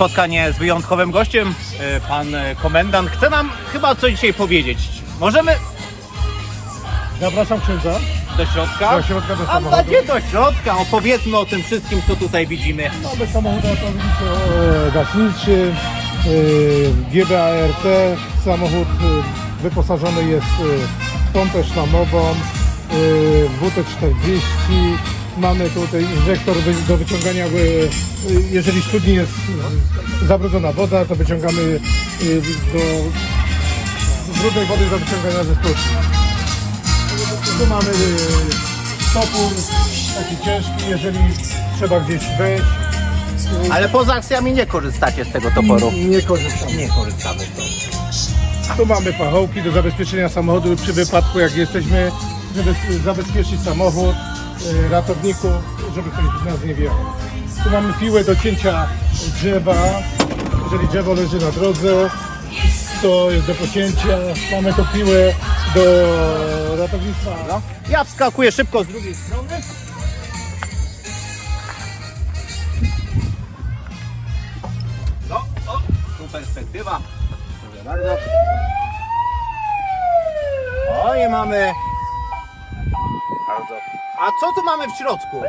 spotkanie z wyjątkowym gościem. E, Pan e, komendant chce nam chyba coś dzisiaj powiedzieć. Możemy Zapraszam księdza. do środka? Do środka, do A samochodu. gdzie do środka? Opowiedzmy o tym wszystkim, co tutaj widzimy. Mamy samochód autonomiczny e, gaśniczy, e, GBART. Samochód e, wyposażony jest e, w pompę sztamową, e, WT-40. Mamy tutaj injektor wy- do wyciągania, e, e, jeżeli studni jest zabrudzona woda, to wyciągamy e, do brudnej wody do wyciągania ze studni. Tu mamy topór taki ciężki, jeżeli trzeba gdzieś wejść. Ale poza akcjami nie korzystacie z tego toporu. Nie korzystam. Nie korzystamy z tego. Tu mamy pachołki do zabezpieczenia samochodu przy wypadku, jak jesteśmy, żeby zabezpieczyć samochód, e, ratowników, żeby ktoś z nas nie wjechał. Tu mamy piłę do cięcia drzewa, jeżeli drzewo leży na drodze, to jest do pocięcia. Mamy tu piłę do ratownictwa. No. Ja wskakuję szybko z drugiej strony. No, o, tu perspektywa. Proszę bardzo. Oj, mamy. Bardzo. A co tu mamy w środku?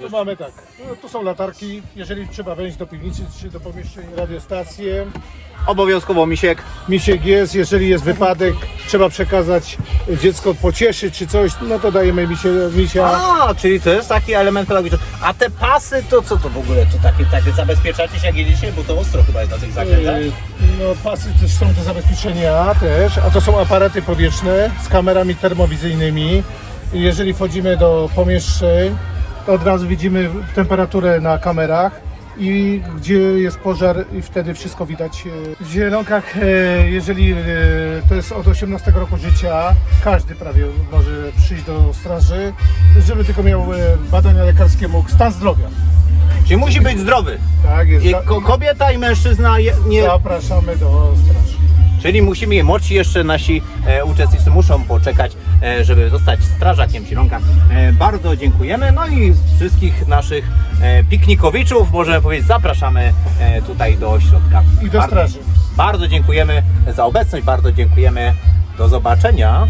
Tu mamy tak, no, tu są latarki, jeżeli trzeba wejść do piwnicy czy do pomieszczeń, radiostację. obowiązkowo misiek. Misiek jest, jeżeli jest wypadek, trzeba przekazać dziecko pocieszyć czy coś, no to dajemy misie, misia. A, czyli to jest taki element logiczny. A te pasy, to co to w ogóle? To takie, takie zabezpieczacie się jak jedziecie? Bo to ostro chyba jest na tych zakrętach. Yy, No pasy też są te zabezpieczenia też, a to są aparaty powietrzne z kamerami termowizyjnymi. I Jeżeli wchodzimy do pomieszczeń, od razu widzimy temperaturę na kamerach i gdzie jest pożar i wtedy wszystko widać. e, W zielonkach, e, jeżeli e, to jest od 18 roku życia, każdy prawie może przyjść do straży, żeby tylko miał badania lekarskie, mógł stan zdrowia. Czyli musi być zdrowy. Tak, jest. I ko- kobieta i mężczyzna je, nie, Zapraszamy do straży. Czyli musimy je młodsi jeszcze nasi e, uczestnicy muszą poczekać, e, żeby zostać strażakiem Zielonka. E, bardzo dziękujemy. No i wszystkich naszych e, piknikowiczów możemy powiedzieć zapraszamy e, tutaj do środka. I do straży. Bardzo dziękujemy za obecność, bardzo dziękujemy. Do zobaczenia.